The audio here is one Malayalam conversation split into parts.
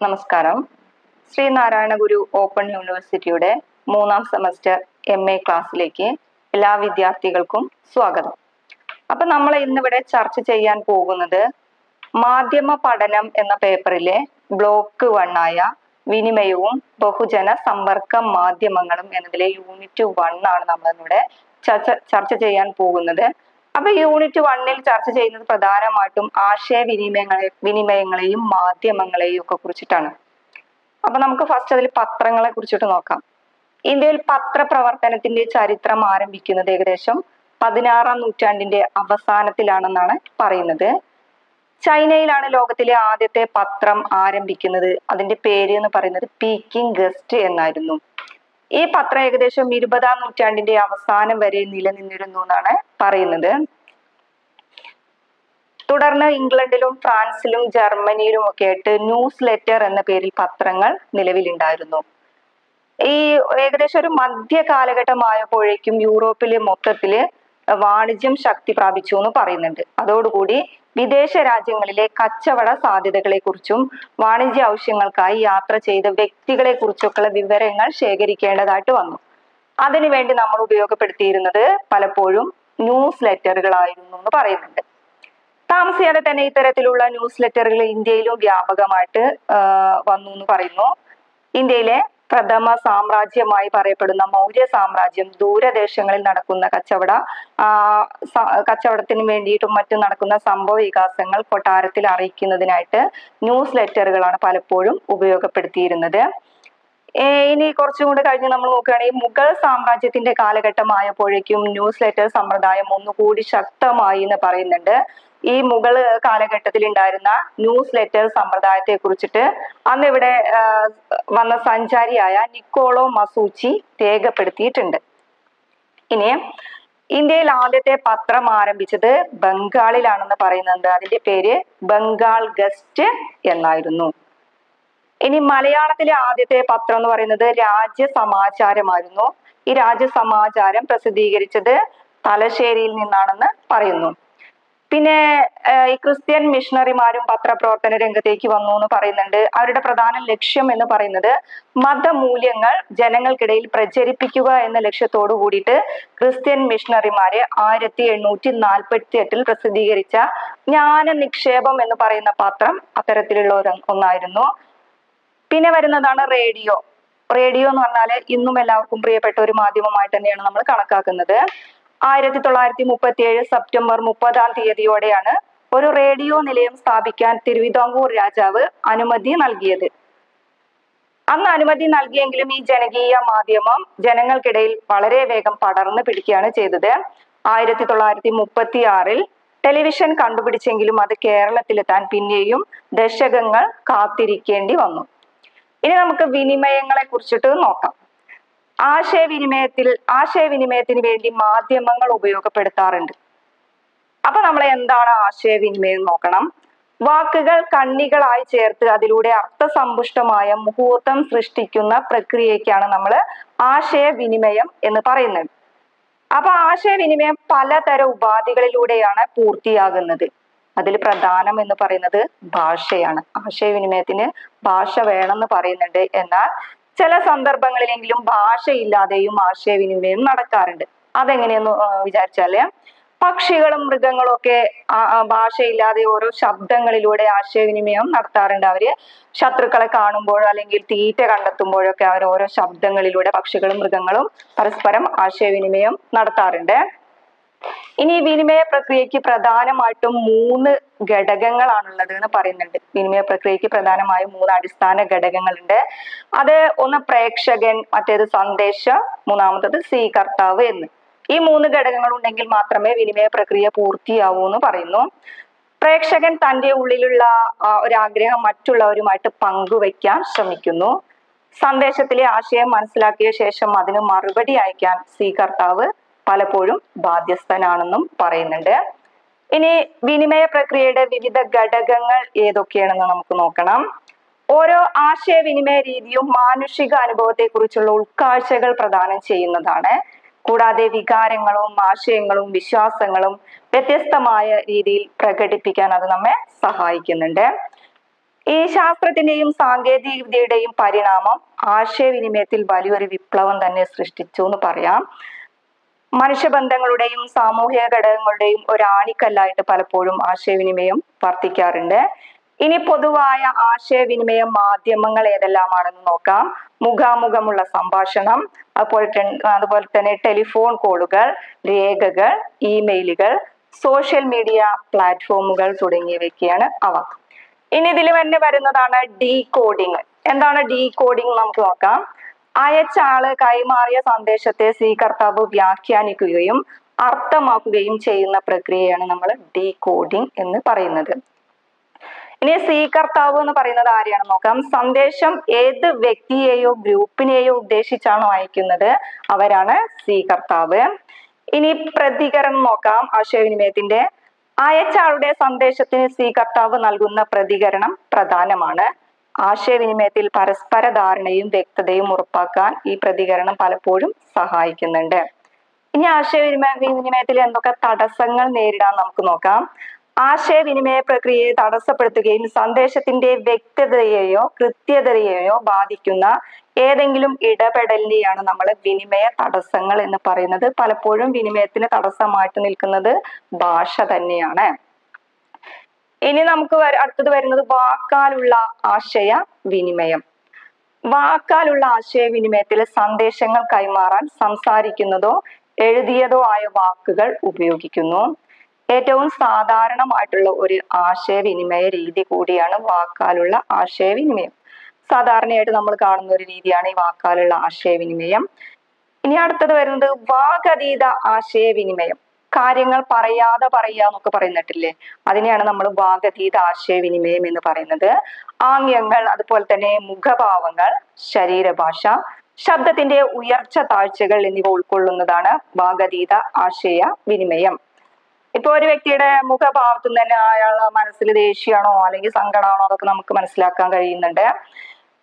നമസ്കാരം. ശ്രീനാരായണ ഗുരു ഓപ്പൺ യൂണിവേഴ്സിറ്റിയുടെ മൂന്നാം സെമസ്റ്റർ എം എ ക്ലാസ്സിലേക്ക് എല്ലാ വിദ്യാർത്ഥികൾക്കും സ്വാഗതം. അപ്പൊ നമ്മൾ ഇന്നിവിടെ ചർച്ച ചെയ്യാൻ പോകുന്നത് മാധ്യമ പഠനം എന്ന പേപ്പറിലെ ബ്ലോക്ക് വണ്ണായ വിനിമയവും ബഹുജന സമ്പർക്ക മാധ്യമങ്ങളും എന്നതിലെ യൂണിറ്റ് വൺ ആണ് നമ്മൾ ഇന്നിവിടെ ചർച്ച ചർച്ച ചെയ്യാൻ പോകുന്നത്. അപ്പൊ യൂണിറ്റ് വണ്ണിൽ ചർച്ച ചെയ്യുന്നത് പ്രധാനമായിട്ടും ആശയവിനിമയങ്ങളെ വിനിമയങ്ങളെയും മാധ്യമങ്ങളെയും ഒക്കെ കുറിച്ചിട്ടാണ്. അപ്പൊ നമുക്ക് ഫസ്റ്റ് അതിൽ പത്രങ്ങളെ കുറിച്ചിട്ട് നോക്കാം. ഇന്ത്യയിൽ പത്രപ്രവർത്തനത്തിന്റെ ചരിത്രം ആരംഭിക്കുന്നത് ഏകദേശം പതിനാറാം നൂറ്റാണ്ടിന്റെ അവസാനത്തിലാണെന്നാണ് പറയുന്നത്. ചൈനയിലാണ് ലോകത്തിലെ ആദ്യത്തെ പത്രം ആരംഭിക്കുന്നത്. അതിന്റെ പേര് എന്ന് പറയുന്നത് പീക്കിംഗ് ഗസ്റ്റ് എന്നായിരുന്നു. ഈ പത്രം ഏകദേശം ഇരുപതാം നൂറ്റാണ്ടിന്റെ അവസാനം വരെ നിലനിന്നിരുന്നു എന്നാണ് പറയുന്നത്. തുടർന്ന് ഇംഗ്ലണ്ടിലും ഫ്രാൻസിലും ജർമ്മനിയിലും ഒക്കെ ആയിട്ട് ന്യൂസ് ലെറ്റർ എന്ന പേരിൽ പത്രങ്ങൾ നിലവിലുണ്ടായിരുന്നു. ഈ ഏകദേശം ഒരു മധ്യ കാലഘട്ടമായപ്പോഴേക്കും യൂറോപ്പിലെ മൊത്തത്തിൽ വാണിജ്യം ശക്തി പ്രാപിച്ചു എന്ന് പറയുന്നുണ്ട്. അതോടുകൂടി വിദേശ രാജ്യങ്ങളിലെ കച്ചവട സാധ്യതകളെ കുറിച്ചും വാണിജ്യ ആവശ്യങ്ങൾക്കായി യാത്ര ചെയ്ത വ്യക്തികളെ കുറിച്ചൊക്കെയുള്ള വിവരങ്ങൾ ശേഖരിക്കേണ്ടതായിട്ട് വന്നു. അതിനുവേണ്ടി നമ്മൾ ഉപയോഗപ്പെടുത്തിയിരുന്നത് പലപ്പോഴും ന്യൂസ് ലെറ്ററുകളായിരുന്നു എന്ന് പറയുന്നുണ്ട്. താമസിയാതെ തന്നെ ഇത്തരത്തിലുള്ള ന്യൂസ് ലെറ്ററുകൾ ഇന്ത്യയിലും വ്യാപകമായിട്ട് വന്നു എന്ന് പറയുന്നു. ഇന്ത്യയിലെ പ്രഥമ സാമ്രാജ്യമായി പറയപ്പെടുന്ന മൗര്യ സാമ്രാജ്യം ദൂരദേശങ്ങളിൽ നടക്കുന്ന കച്ചവട കച്ചവടത്തിന് വേണ്ടിയിട്ടും മറ്റും നടക്കുന്ന സംഭവ വികാസങ്ങൾ കൊട്ടാരത്തിൽ അറിയിക്കുന്നതിനായിട്ട് ന്യൂസ് ലെറ്ററുകളാണ് പലപ്പോഴും ഉപയോഗപ്പെടുത്തിയിരുന്നത്. ഇനി കുറച്ചും കൂടെ കഴിഞ്ഞ് നമ്മൾ നോക്കുകയാണെങ്കിൽ മുഗൾ സാമ്രാജ്യത്തിന്റെ കാലഘട്ടമായപ്പോഴേക്കും ന്യൂസ് ലെറ്റർ സമ്പ്രദായം ഒന്നുകൂടി ശക്തമായി എന്ന് പറയുന്നുണ്ട്. ഈ മുഗൾ കാലഘട്ടത്തിൽ ഉണ്ടായിരുന്ന ന്യൂസ് ലെറ്റർ സമ്പ്രദായത്തെ കുറിച്ചിട്ട് അന്ന് ഇവിടെ വന്ന സഞ്ചാരിയായ നിക്കോളോ മസൂച്ചി രേഖപ്പെടുത്തിയിട്ടുണ്ട്. ഇനി ഇന്ത്യയിൽ ആദ്യത്തെ പത്രം ആരംഭിച്ചത് ബംഗാളിലാണെന്ന് പറയുന്നുണ്ട്. അതിന്റെ പേര് ബംഗാൾ ഗസ്റ്റ് എന്നായിരുന്നു. ഇനി മലയാളത്തിലെ ആദ്യത്തെ പത്രം എന്ന് പറയുന്നത് രാജ്യ സമാചാരമായിരുന്നു. ഈ രാജ്യസമാചാരം പ്രസിദ്ധീകരിച്ചത് തലശ്ശേരിയിൽ നിന്നാണെന്ന് പറയുന്നു. പിന്നെ ഈ ക്രിസ്ത്യൻ മിഷണറിമാരും പത്രപ്രവർത്തന രംഗത്തേക്ക് വന്നു എന്ന് പറയുന്നുണ്ട്. അവരുടെ പ്രധാന ലക്ഷ്യം എന്ന് പറയുന്നത് മതമൂല്യങ്ങൾ ജനങ്ങൾക്കിടയിൽ പ്രചരിപ്പിക്കുക എന്ന ലക്ഷ്യത്തോടു കൂടിയിട്ട് ക്രിസ്ത്യൻ മിഷണറിമാരെ ആയിരത്തി എണ്ണൂറ്റി നാൽപ്പത്തി എട്ടിൽ പ്രസിദ്ധീകരിച്ച ജ്ഞാന നിക്ഷേപം എന്ന് പറയുന്ന പത്രം അത്തരത്തിലുള്ള ഒന്നായിരുന്നു. പിന്നെ വരുന്നതാണ് റേഡിയോ. റേഡിയോ എന്ന് പറഞ്ഞാൽ ഇന്നും എല്ലാവർക്കും പ്രിയപ്പെട്ട ഒരു മാധ്യമമായിട്ട് തന്നെയാണ് നമ്മൾ കണക്കാക്കുന്നത്. ആയിരത്തി തൊള്ളായിരത്തി മുപ്പത്തി ഏഴ് സെപ്റ്റംബർ മുപ്പതാം തീയതിയോടെയാണ് ഒരു റേഡിയോ നിലയം സ്ഥാപിക്കാൻ തിരുവിതാംകൂർ രാജാവ് അനുമതി നൽകിയത്. അന്ന് അനുമതി നൽകിയെങ്കിലും ഈ ജനകീയ മാധ്യമം ജനങ്ങൾക്കിടയിൽ വളരെ വേഗം പടർന്നു പിടിക്കുകയാണ് ചെയ്തത്. ആയിരത്തി തൊള്ളായിരത്തി മുപ്പത്തി ആറിൽ ടെലിവിഷൻ കണ്ടുപിടിച്ചെങ്കിലും അത് കേരളത്തിലെത്താൻ പിന്നെയും ദശകങ്ങൾ കാത്തിരിക്കേണ്ടി വന്നു. ഇനി നമുക്ക് വിനിമയങ്ങളെ കുറിച്ചിട്ട് നോക്കാം. ആശയവിനിമയത്തിൽ ആശയവിനിമയത്തിന് വേണ്ടി മാധ്യമങ്ങൾ ഉപയോഗപ്പെടുത്താറുണ്ട്. അപ്പൊ നമ്മൾ എന്താണ് ആശയവിനിമയം നോക്കണം? വാക്കുകൾ കണ്ണികളായി ചേർത്ത് അതിലൂടെ അർത്ഥസമ്പുഷ്ടമായ മുഹൂർത്തം സൃഷ്ടിക്കുന്ന പ്രക്രിയക്കാണ് നമ്മൾ ആശയവിനിമയം എന്ന് പറയുന്നത്. അപ്പൊ ആശയവിനിമയം പലതരം ഉപാധികളിലൂടെയാണ് പൂർത്തിയാകുന്നത്. അതിൽ പ്രധാനം എന്ന് പറയുന്നത് ഭാഷയാണ്. ആശയവിനിമയത്തിന് ഭാഷ വേണമെന്ന് പറയുന്നുണ്ട് എന്നാൽ ചില സന്ദർഭങ്ങളിലെങ്കിലും ഭാഷയില്ലാതെയും ആശയവിനിമയം നടക്കാറുണ്ട്. അതെങ്ങനെയെന്ന് വിചാരിച്ചാൽ പക്ഷികളും മൃഗങ്ങളും ഒക്കെ ഭാഷയില്ലാതെ ഓരോ ശബ്ദങ്ങളിലൂടെ ആശയവിനിമയം നടത്താറുണ്ട്. അവർ ശത്രുക്കളെ കാണുമ്പോൾ അല്ലെങ്കിൽ തീറ്റ കണ്ടെത്തുമ്പോഴൊക്കെ അവർ ഓരോ ശബ്ദങ്ങളിലൂടെ പക്ഷികളും മൃഗങ്ങളും പരസ്പരം ആശയവിനിമയം നടത്താറുണ്ട്. ഇനി വിനിമയ പ്രക്രിയക്ക് പ്രധാനമായിട്ടും മൂന്ന് ഘടകങ്ങളാണുള്ളത് എന്ന് പറയുന്നുണ്ട്. വിനിമയ പ്രക്രിയക്ക് പ്രധാനമായും മൂന്ന് അടിസ്ഥാന ഘടകങ്ങളുണ്ട്. അത് ഒന്ന് പ്രേക്ഷകൻ മറ്റേത് സന്ദേശം മൂന്നാമത്തത് സ്വീകർത്താവ് എന്ന്. ഈ മൂന്ന് ഘടകങ്ങൾ ഉണ്ടെങ്കിൽ മാത്രമേ വിനിമയ പ്രക്രിയ പൂർത്തിയാവൂ എന്ന് പറയുന്നു. പ്രേക്ഷകൻ തന്റെ ഉള്ളിലുള്ള ഒരാഗ്രഹം മറ്റുള്ളവരുമായിട്ട് പങ്കുവയ്ക്കാൻ ശ്രമിക്കുന്നു. സന്ദേശത്തിലെ ആശയം മനസ്സിലാക്കിയ ശേഷം അതിന് മറുപടി അയക്കാൻ സ്വീകർത്താവ് പലപ്പോഴും ബാധ്യസ്ഥനാണെന്നും പറയുന്നുണ്ട്. ഇനി വിനിമയ പ്രക്രിയയുടെ വിവിധ ഘടകങ്ങൾ ഏതൊക്കെയാണെന്ന് നമുക്ക് നോക്കണം. ഓരോ ആശയവിനിമയ രീതിയും മാനുഷിക അനുഭവത്തെ കുറിച്ചുള്ള ഉൾക്കാഴ്ചകൾ പ്രദാനം ചെയ്യുന്നതാണ്. കൂടാതെ വികാരങ്ങളും ആശയങ്ങളും വിശ്വാസങ്ങളും വ്യത്യസ്തമായ രീതിയിൽ പ്രകടിപ്പിക്കാൻ അത് നമ്മെ സഹായിക്കുന്നുണ്ട്. ഈ ശാസ്ത്രത്തിന്റെയും സാങ്കേതിക വിദ്യയുടെയും പരിണാമം ആശയവിനിമയത്തിൽ വലിയൊരു വിപ്ലവം തന്നെ സൃഷ്ടിച്ചു എന്ന് പറയാം. മനുഷ്യബന്ധങ്ങളുടെയും സാമൂഹിക ഘടകങ്ങളുടെയും ഒരു ആണിക്കല്ലായിട്ട് പലപ്പോഴും ആശയവിനിമയം വർത്തിക്കാറുണ്ട്. ഇനി പൊതുവായ ആശയവിനിമയ മാധ്യമങ്ങൾ ഏതെല്ലാമാണെന്ന് നോക്കാം. മുഖാമുഖമുള്ള സംഭാഷണം അതുപോലെ അതുപോലെ തന്നെ ടെലിഫോൺ കോളുകൾ രേഖകൾ ഇമെയിലുകൾ സോഷ്യൽ മീഡിയ പ്ലാറ്റ്ഫോമുകൾ തുടങ്ങിയവയൊക്കെയാണ് അവ. ഇനി ഇതിൽ തന്നെ വരുന്നതാണ് ഡീ കോഡിങ് എന്താണ് ഡീ കോഡിങ് നമുക്ക് നോക്കാം. അയച്ച ആൾ കൈമാറിയ സന്ദേശത്തെ സ്വീകർത്താവ് വ്യാഖ്യാനിക്കുകയും അർത്ഥമാക്കുകയും ചെയ്യുന്ന പ്രക്രിയയാണ് നമ്മൾ ഡീ കോഡിങ് എന്ന് പറയുന്നത്. ഇനി സ്വീകർത്താവ് എന്ന് പറയുന്നത് ആരെയാണ്? നോക്കാം. സന്ദേശം ഏത് വ്യക്തിയെയോ ഗ്രൂപ്പിനെയോ ഉദ്ദേശിച്ചാണോ അയക്കുന്നത്? അവരാണ് സ്വീകർത്താവ്. ഇനി പ്രതികരണം നോക്കാം. ആശയവിനിമയത്തിന്റെ അയച്ച ആളുടെ സന്ദേശത്തിന് സ്വീകർത്താവ് നൽകുന്ന പ്രതികരണം പ്രധാനമാണ്. ആശയവിനിമയത്തിൽ പരസ്പര ധാരണയും വ്യക്തതയും ഉറപ്പാക്കാൻ ഈ പ്രതികരണം പലപ്പോഴും സഹായിക്കുന്നുണ്ട്. ഇനി ആശയവിനിമയ വിനിമയത്തിൽ എന്തൊക്കെ തടസ്സങ്ങൾ നേരിടാൻ നമുക്ക് നോക്കാം. ആശയവിനിമയ പ്രക്രിയയെ തടസ്സപ്പെടുത്തുകയും സന്ദേശത്തിന്റെ വ്യക്തതയെയോ കൃത്യതയെയോ ബാധിക്കുന്ന ഏതെങ്കിലും ഇടപെടലിനെയാണ് നമ്മൾ വിനിമയ തടസ്സങ്ങൾ എന്ന് പറയുന്നത്. പലപ്പോഴും വിനിമയത്തിന് തടസ്സമായിട്ട് നിൽക്കുന്നത് ഭാഷ തന്നെയാണ്. ഇനി നമുക്ക് അടുത്തത് വരുന്നത് വാക്കാലുള്ള ആശയ വിനിമയം. വാക്കാലുള്ള ആശയവിനിമയത്തിൽ സന്ദേശങ്ങൾ കൈമാറാൻ സംസാരിക്കുന്നതോ എഴുതിയതോ ആയ വാക്കുകൾ ഉപയോഗിക്കുന്നു. ഏറ്റവും സാധാരണമായിട്ടുള്ള ഒരു ആശയവിനിമയ രീതി കൂടിയാണ് വാക്കാലുള്ള ആശയവിനിമയം സാധാരണയായിട്ട് നമ്മൾ കാണുന്ന ഒരു രീതിയാണ് ഈ വാക്കാലുള്ള ആശയവിനിമയം ഇനി അടുത്തത് വരുന്നത് വാഗതീത ആശയവിനിമയം കാര്യങ്ങൾ പറയാതെ പറയുക എന്നൊക്കെ പറയുന്നിട്ടില്ലേ? അതിനെയാണ് നമ്മൾ വാഗതീത ആശയവിനിമയം എന്ന് പറയുന്നത്. ആംഗ്യങ്ങൾ അതുപോലെ തന്നെ മുഖഭാവങ്ങൾ ശരീരഭാഷ ശബ്ദത്തിന്റെ ഉയർച്ച താഴ്ചകൾ എന്നിവ ഉൾക്കൊള്ളുന്നതാണ് വാഗതീത ആശയ വിനിമയം ഇപ്പൊ ഒരു വ്യക്തിയുടെ മുഖഭാവത്തു നിന്ന് തന്നെ അയാളുടെ മനസ്സിൽ ദേഷ്യമാണോ അല്ലെങ്കിൽ സങ്കടമാണോ അതൊക്കെ നമുക്ക് മനസ്സിലാക്കാൻ കഴിയുന്നുണ്ട്.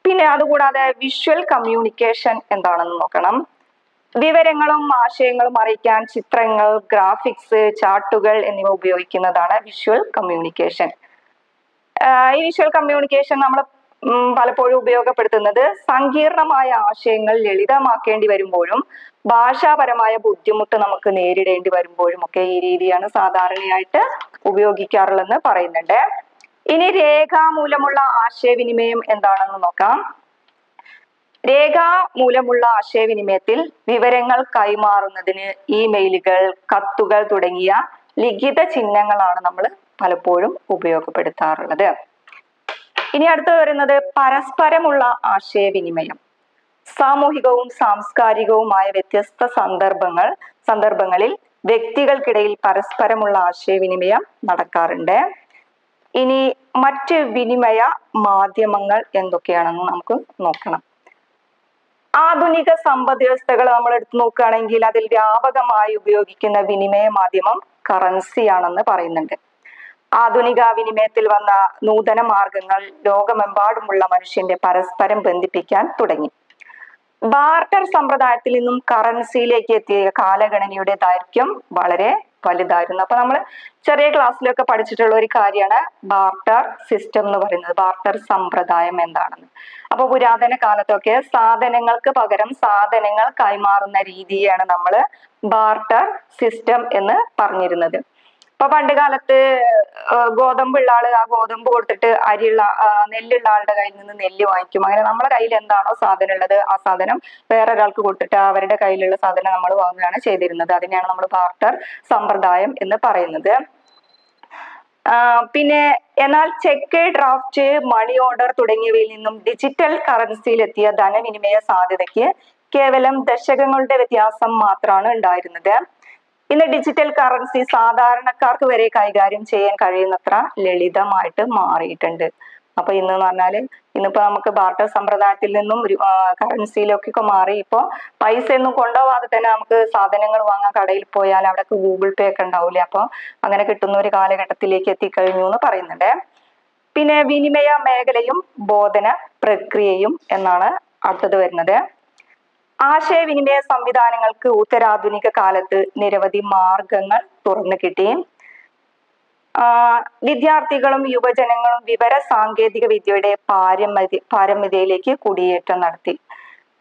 പിന്നെ അതുകൂടാതെ വിഷ്വൽ കമ്മ്യൂണിക്കേഷൻ എന്താണെന്ന് നോക്കണം. വിവരങ്ങളും ആശയങ്ങളും അറിയിക്കാൻ ചിത്രങ്ങൾ ഗ്രാഫിക്സ് ചാർട്ടുകൾ എന്നിവ ഉപയോഗിക്കുന്നതാണ് വിഷ്വൽ കമ്മ്യൂണിക്കേഷൻ ഈ വിഷ്വൽ കമ്മ്യൂണിക്കേഷൻ നമ്മൾ പലപ്പോഴും ഉപയോഗപ്പെടുത്തുന്നത് സങ്കീർണമായ ആശയങ്ങൾ ലളിതമാക്കേണ്ടി വരുമ്പോഴും ഭാഷാപരമായ ബുദ്ധിമുട്ട് നമുക്ക് നേരിടേണ്ടി വരുമ്പോഴും ഒക്കെ ഈ രീതിയാണ് സാധാരണയായിട്ട് ഉപയോഗിക്കാറുള്ളതെന്ന് പറയുന്നുണ്ട്. ഇനി രേഖാമൂലമുള്ള ആശയവിനിമയം എന്താണെന്ന് നോക്കാം. രേഖാമൂലമുള്ള ആശയവിനിമയത്തിൽ വിവരങ്ങൾ കൈമാറുന്നതിന് ഇമെയിലുകൾ കത്തുകൾ തുടങ്ങിയ ലിഖിത ചിഹ്നങ്ങളാണ് നമ്മൾ പലപ്പോഴും ഉപയോഗപ്പെടുത്താറുള്ളത്. ഇനി അടുത്ത് വരുന്നത് പരസ്പരമുള്ള ആശയവിനിമയം. സാമൂഹികവും സാംസ്കാരികവുമായ വ്യത്യസ്ത സന്ദർഭങ്ങൾ സന്ദർഭങ്ങളിൽ വ്യക്തികൾക്കിടയിൽ പരസ്പരമുള്ള ആശയവിനിമയം നടക്കാറുണ്ട്. ഇനി മറ്റ് വിനിമയ മാധ്യമങ്ങൾ എന്തൊക്കെയാണെന്ന് നമുക്ക് നോക്കണം. ആധുനിക സമ്പദ് വ്യവസ്ഥകൾ നമ്മൾ എടുത്തു നോക്കുകയാണെങ്കിൽ അതിൽ വ്യാപകമായി ഉപയോഗിക്കുന്ന വിനിമയ മാധ്യമം കറൻസി ആണെന്ന് പറയുന്നുണ്ട്. ആധുനിക വിനിമയത്തിൽ വന്ന നൂതന മാർഗങ്ങൾ ലോകമെമ്പാടുമുള്ള മനുഷ്യന്റെ പരസ്പരം ബന്ധിപ്പിക്കാൻ തുടങ്ങി. ബാർട്ടർ സമ്പ്രദായത്തിൽ നിന്നും കറൻസിയിലേക്ക് എത്തിയ കാലഗണനയുടെ ദൈർഘ്യം വളരെ വലുതായിരുന്നു. അപ്പൊ നമ്മൾ ചെറിയ ക്ലാസ്സിലൊക്കെ പഠിച്ചിട്ടുള്ള ഒരു കാര്യമാണ് ബാർട്ടർ സിസ്റ്റം എന്ന് പറയുന്നത്. ബാർട്ടർ സമ്പ്രദായം എന്താണെന്ന്. അപ്പൊ പുരാതന കാലത്തൊക്കെ സാധനങ്ങൾക്ക് പകരം സാധനങ്ങൾ കൈമാറുന്ന രീതിയാണ് നമ്മൾ ബാർട്ടർ സിസ്റ്റം എന്ന് പറഞ്ഞിരുന്നത്. ഇപ്പൊ പണ്ട് കാലത്ത് ഗോതമ്പുള്ള ആൾ ആ ഗോതമ്പ് കൊടുത്തിട്ട് അരിയുള്ള നെല്ലുള്ള ആളുടെ കയ്യിൽ നിന്ന് നെല്ല് വാങ്ങിക്കും. അങ്ങനെ നമ്മുടെ കയ്യിൽ എന്താണോ സാധനം ഉള്ളത് ആ സാധനം വേറൊരാൾക്ക് കൊടുത്തിട്ട് അവരുടെ കയ്യിലുള്ള സാധനം നമ്മൾ വാങ്ങുകയാണ് ചെയ്തിരുന്നത്. അതിനെയാണ് നമ്മൾ ബാർട്ടർ സമ്പ്രദായം എന്ന് പറയുന്നത്. പിന്നെ എന്നാൽ ചെക്ക് ഡ്രാഫ്റ്റ് മണി ഓർഡർ തുടങ്ങിയവയിൽ നിന്നും ഡിജിറ്റൽ കറൻസിയിലെത്തിയ ധനവിനിമയ സാധ്യതയ്ക്ക് കേവലം ദശകങ്ങളുടെ വ്യത്യാസം മാത്രമാണ് ഉണ്ടായിരുന്നത്. ഇന്ന് ഡിജിറ്റൽ കറൻസി സാധാരണക്കാർക്ക് വരെ കൈകാര്യം ചെയ്യാൻ കഴിയുന്നത്ര ലളിതമായിട്ട് മാറിയിട്ടുണ്ട്. അപ്പൊ ഇന്ന് എന്ന് പറഞ്ഞാൽ ഇന്നിപ്പോ നമുക്ക് ബാർട്ടർ സമ്പ്രദായത്തിൽ നിന്നും കറൻസിയിലൊക്കെ മാറി. ഇപ്പോ പൈസ ഒന്നും കൊണ്ടുപോകാതെ തന്നെ നമുക്ക് സാധനങ്ങൾ വാങ്ങാൻ കടയിൽ പോയാൽ അവിടെ ഗൂഗിൾ പേ ഒക്കെ ഉണ്ടാവില്ലേ അപ്പൊ അങ്ങനെ കിട്ടുന്ന ഒരു കാലഘട്ടത്തിലേക്ക് എത്തിക്കഴിഞ്ഞു എന്ന് പറയുന്നുണ്ട്. പിന്നെ വിനിമയ മേഖലയും ബോധന പ്രക്രിയയും എന്നാണ് അടുത്തത് വരുന്നത്. ആശയവിനിമയ സംവിധാനങ്ങൾക്ക് ഉത്തരാധുനിക കാലത്ത് നിരവധി മാർഗങ്ങൾ തുറന്നു കിട്ടി. വിദ്യാർത്ഥികളും യുവജനങ്ങളും വിവര സാങ്കേതിക വിദ്യയുടെ പാരമ്യ പാരമ്യതയിലേക്ക് കുടിയേറ്റം നടത്തി.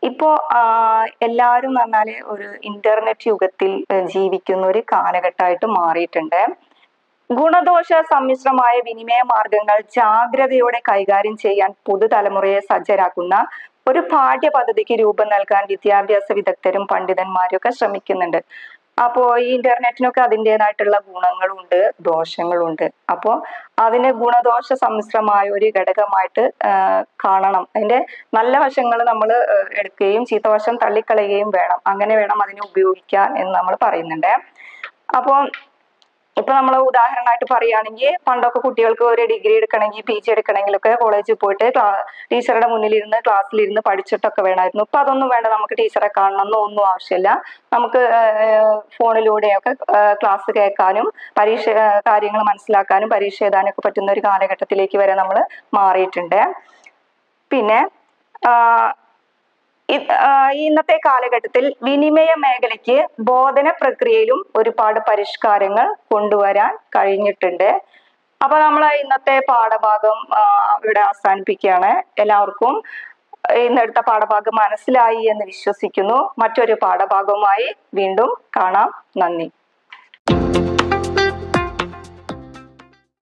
ഇപ്പോ എല്ലാവരും പറഞ്ഞാൽ ഒരു ഇന്റർനെറ്റ് യുഗത്തിൽ ജീവിക്കുന്ന ഒരു കാലഘട്ടമായിട്ട് മാറിയിട്ടുണ്ട്. ഗുണദോഷ സമ്മിശ്രമായ വിനിമയ മാർഗങ്ങൾ ജാഗ്രതയോടെ കൈകാര്യം ചെയ്യാൻ പുതുതലമുറയെ സജ്ജരാക്കുന്ന ഒരു പാഠ്യ പദ്ധതിക്ക് രൂപം നൽകാൻ വിദ്യാഭ്യാസ വിദഗ്ധരും പണ്ഡിതന്മാരും ഒക്കെ ശ്രമിക്കുന്നുണ്ട്. അപ്പോ ഈ ഇന്റർനെറ്റിനൊക്കെ അതിന്റെതായിട്ടുള്ള ഗുണങ്ങളുണ്ട് ദോഷങ്ങളുണ്ട്. അപ്പോ അതിന് ഗുണദോഷ സമ്മിശ്രമായ ഒരു ഘടകമായിട്ട് കാണണം. അതിന്റെ നല്ല വശങ്ങൾ നമ്മൾ എടുക്കുകയും ചീത്തവശം തള്ളിക്കളയുകയും വേണം. അങ്ങനെ വേണം അതിനെ ഉപയോഗിക്കാൻ എന്ന് നമ്മൾ പറയുന്നുണ്ട്. അപ്പോൾ ഇപ്പൊ നമ്മൾ ഉദാഹരണമായിട്ട് പറയുകയാണെങ്കിൽ പണ്ടൊക്കെ കുട്ടികൾക്ക് ഒരു ഡിഗ്രി എടുക്കണമെങ്കിൽ പി ജി എടുക്കണമെങ്കിലൊക്കെ കോളേജിൽ പോയിട്ട് ടീച്ചറുടെ മുന്നിലിരുന്ന് ക്ലാസ്സിലിരുന്ന് പഠിച്ചിട്ടൊക്കെ വേണമായിരുന്നു ഇപ്പൊ അതൊന്നും വേണ്ട നമുക്ക് ടീച്ചറെ കാണണമെന്നോ ഒന്നും ആവശ്യമില്ല നമുക്ക് ഫോണിലൂടെയൊക്കെ ക്ലാസ് കേൾക്കാനും പരീക്ഷ കാര്യങ്ങൾ മനസ്സിലാക്കാനും പരീക്ഷ എഴുതാനൊക്കെ പറ്റുന്ന ഒരു കാലഘട്ടത്തിലേക്ക് വരെ നമ്മൾ മാറിയിട്ടുണ്ട്. പിന്നെ ഇന്നത്തെ കാലഘട്ടത്തിൽ വിനിമയ മേഖലയ്ക്ക് ബോധന പ്രക്രിയയിലും ഒരുപാട് പരിഷ്കാരങ്ങൾ കൊണ്ടുവരാൻ കഴിഞ്ഞിട്ടുണ്ട്. അപ്പൊ നമ്മൾ ഇന്നത്തെ പാഠഭാഗം ഇവിടെ അവസാനിപ്പിക്കുകയാണ്. എല്ലാവർക്കും ഇന്നെടുത്ത പാഠഭാഗം മനസ്സിലായി എന്ന് വിശ്വസിക്കുന്നു. മറ്റൊരു പാഠഭാഗവുമായി വീണ്ടും കാണാം. നന്ദി.